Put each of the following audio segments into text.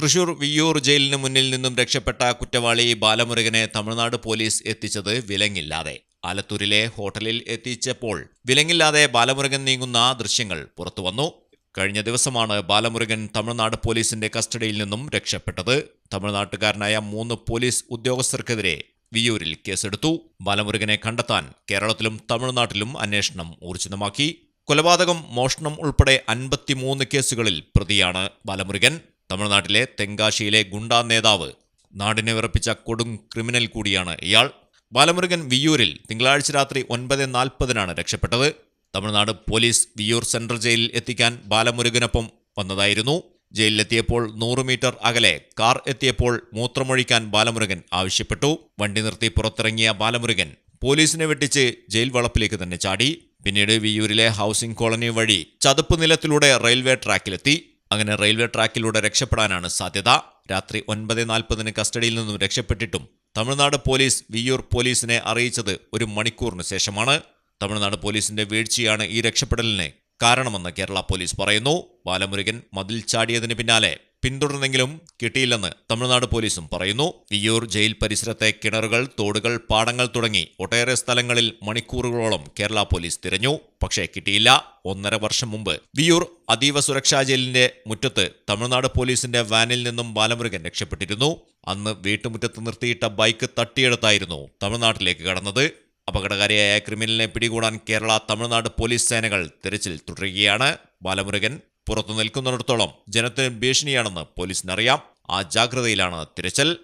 തൃശൂർ വിയ്യൂർ ജയിലിന് മുന്നിൽ നിന്നും രക്ഷപ്പെട്ട കുറ്റവാളി ബാലമുരുകനെ തമിഴ്നാട് പോലീസ് എത്തിച്ചത് വിലങ്ങില്ലാതെ. ആലത്തൂരിലെ ഹോട്ടലിൽ എത്തിച്ചപ്പോൾ വിലങ്ങില്ലാതെ ബാലമുരുകൻ നീങ്ങുന്ന ദൃശ്യങ്ങൾ പുറത്തുവന്നു. കഴിഞ്ഞ ദിവസമാണ് ബാലമുരുകൻ തമിഴ്നാട് പോലീസിന്റെ കസ്റ്റഡിയിൽ നിന്നും രക്ഷപ്പെട്ടത്. തമിഴ്നാട്ടുകാരനായ മൂന്ന് പോലീസ് ഉദ്യോഗസ്ഥർക്കെതിരെ വിയൂരിൽ കേസെടുത്തു. ബാലമുരുകനെ കണ്ടെത്താൻ കേരളത്തിലും തമിഴ്നാട്ടിലും അന്വേഷണം ഊർജിതമാക്കി കൊലപാതകം മോഷണം ഉൾപ്പെടെ അൻപത്തിമൂന്ന് കേസുകളിൽ പ്രതിയാണ് ബാലമുരുകൻ. തമിഴ്നാട്ടിലെ തെങ്കാശിയിലെ ഗുണ്ടാ നേതാവ് നാടിനെ വിറപ്പിച്ച കൊടും ക്രിമിനൽ കൂടിയാണ് ഇയാൾ. ബാലമുരുകൻ വിയൂരിൽ തിങ്കളാഴ്ച രാത്രി ഒൻപത് നാൽപ്പതിനാണ് രക്ഷപ്പെട്ടത്. തമിഴ്നാട് പോലീസ് വിയൂർ സെൻട്രൽ ജയിലിൽ എത്തിക്കാൻ ബാലമുരുകനൊപ്പം വന്നതായിരുന്നു. ജയിലിലെത്തിയപ്പോൾ നൂറ് മീറ്റർ അകലെ കാർ എത്തിയപ്പോൾ മൂത്രമൊഴിക്കാൻ ബാലമുരുകൻ ആവശ്യപ്പെട്ടു. വണ്ടി നിർത്തി പുറത്തിറങ്ങിയ ബാലമുരുകൻ പോലീസിനെ വെട്ടിച്ച് ജയിൽ വളപ്പിലേക്ക് തന്നെ ചാടി. പിന്നീട് വിയൂരിലെ ഹൗസിംഗ് കോളനി വഴി ചതുപ്പ് നിലത്തിലൂടെ റെയിൽവേ ട്രാക്കിലെത്തി. അങ്ങനെ റെയിൽവേ ട്രാക്കിലൂടെ രക്ഷപ്പെടാനാണ് സാധ്യത. രാത്രി ഒൻപത് നാൽപ്പതിന് കസ്റ്റഡിയിൽ നിന്നും രക്ഷപ്പെട്ടിട്ടും തമിഴ്നാട് പോലീസ് വിയ്യൂർ പോലീസിനെ അറിയിച്ചത് ഒരു മണിക്കൂറിന് ശേഷമാണ്. തമിഴ്നാട് പോലീസിന്റെ വീഴ്ചയാണ് ഈ രക്ഷപ്പെടലിന് കാരണമെന്ന് കേരള പോലീസ് പറയുന്നു. ബാലമുരുകൻ മതിൽ ചാടിയതിന് പിന്നാലെ. പിന്തുടർന്നെങ്കിലും കിട്ടിയില്ലെന്ന് തമിഴ്നാട് പോലീസും പറയുന്നു. വിയ്യൂർ ജയിൽ പരിസരത്തെ കിണറുകൾ തോടുകൾ പാടങ്ങൾ തുടങ്ങി ഒട്ടേറെ സ്ഥലങ്ങളിൽ മണിക്കൂറുകളോളം കേരള പോലീസ് തിരഞ്ഞു. പക്ഷേ കിട്ടിയില്ല. ഒന്നര വർഷം മുമ്പ് വിയൂർ അതീവ സുരക്ഷാ ജയിലിന്റെ മുറ്റത്ത് തമിഴ്നാട് പോലീസിന്റെ വാനിൽ നിന്നും ബാലമുരുകൻ രക്ഷപ്പെട്ടിരുന്നു. അന്ന് വീട്ടുമുറ്റത്ത് നിർത്തിയിട്ട ബൈക്ക് തട്ടിയെടുത്തായിരുന്നു തമിഴ്നാട്ടിലേക്ക് കടന്നത്. അപകടകാരിയായ ക്രിമിനലിനെ പിടികൂടാൻ കേരള തമിഴ്നാട് പോലീസ് സേനകൾ തിരച്ചിൽ തുടരുകയാണ്. ബാലമുരുകൻ പുറത്തു നിൽക്കുന്നിടത്തോളം ജനത്തിന് ഭീഷണിയാണെന്ന് പോലീസിന് അറിയാം ആ ജാഗ്രതയിലാണ് തിരച്ചൽ.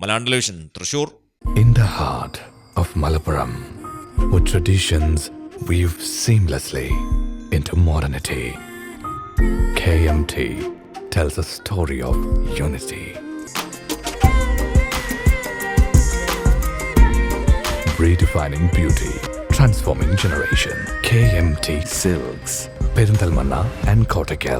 Malayala television Thrissur. In the heart of Malappuram traditions weave seamlessly in modernity K M T tells a story Redefining beauty, transforming generation. KMT Silks. Perindalmanna and Kottakkal.